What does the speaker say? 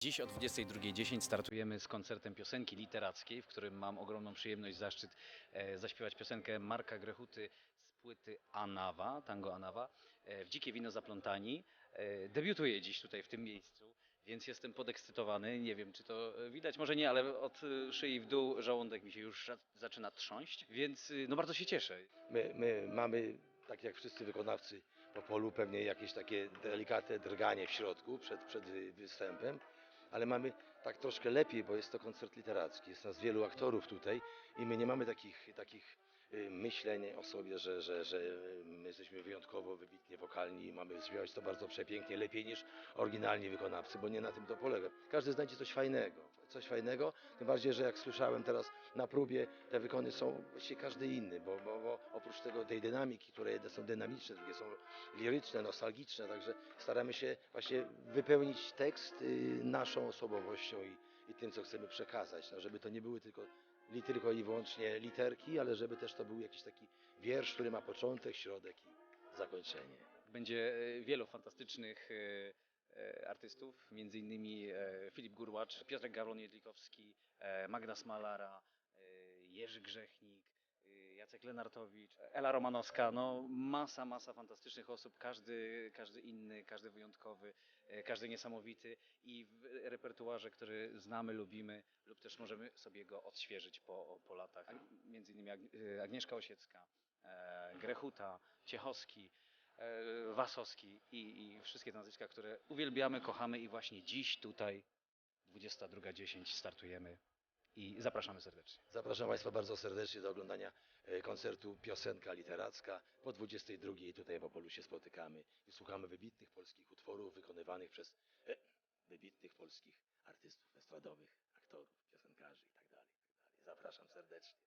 Dziś o 22.10 startujemy z koncertem piosenki literackiej, w którym mam ogromną przyjemność, zaszczyt e, zaśpiewać piosenkę Marka Grechuty z płyty Anawa, tango Anawa, e, w Dzikie Wino Zaplątani. E, debiutuję dziś tutaj w tym miejscu, więc jestem podekscytowany. Nie wiem, czy to widać, może nie, ale od szyi w dół żołądek mi się już za- zaczyna trząść, więc no bardzo się cieszę. My, my mamy, tak jak wszyscy wykonawcy po polu, pewnie jakieś takie delikatne drganie w środku przed, przed wy- występem, ale mamy tak troszkę lepiej, bo jest to koncert literacki. Jest nas wielu aktorów tutaj i my nie mamy takich, takich y, myśleń o sobie, że, że, że my jesteśmy wyjątkowo wybitnie wokalni i mamy śpiewać to bardzo przepięknie, lepiej niż oryginalni wykonawcy, bo nie na tym to polega. Każdy znajdzie coś fajnego, coś fajnego, tym bardziej, że jak słyszałem teraz na próbie, te wykony są właściwie każdy inny, bo, bo, bo oprócz tego tej dynamiki, które jedne są dynamiczne, drugie są liryczne, nostalgiczne, także staramy się właśnie wypełnić tekst y, naszą osobowością i, i tym, co chcemy przekazać, no, żeby to nie były tylko, tylko i wyłącznie literki, ale żeby też to był jakiś taki wiersz, który ma początek, środek i zakończenie. Będzie e, wielu fantastycznych e, e, artystów, między innymi Filip Gurłacz, Piotrek Gawron-Jedlikowski, e, Magda Smalara, Jerzy Grzechnik, Jacek Lenartowicz, Ela Romanowska, no masa, masa fantastycznych osób, każdy, każdy inny, każdy wyjątkowy, e, każdy niesamowity i w repertuarze, który znamy, lubimy lub też możemy sobie go odświeżyć po, po latach. Między innymi e, Agnieszka Osiecka, e, Grechuta, Ciechowski, Wasowski i, i wszystkie te nazwiska, które uwielbiamy, kochamy i właśnie dziś tutaj 22.10 startujemy i zapraszamy serdecznie. Zapraszam Państwa bardzo serdecznie do oglądania e, koncertu Piosenka Literacka. Po 22 tutaj w Opolu się spotykamy i słuchamy wybitnych polskich utworów wykonywanych przez e, wybitnych polskich artystów estradowych, aktorów, piosenkarzy itd. itd. Zapraszam serdecznie.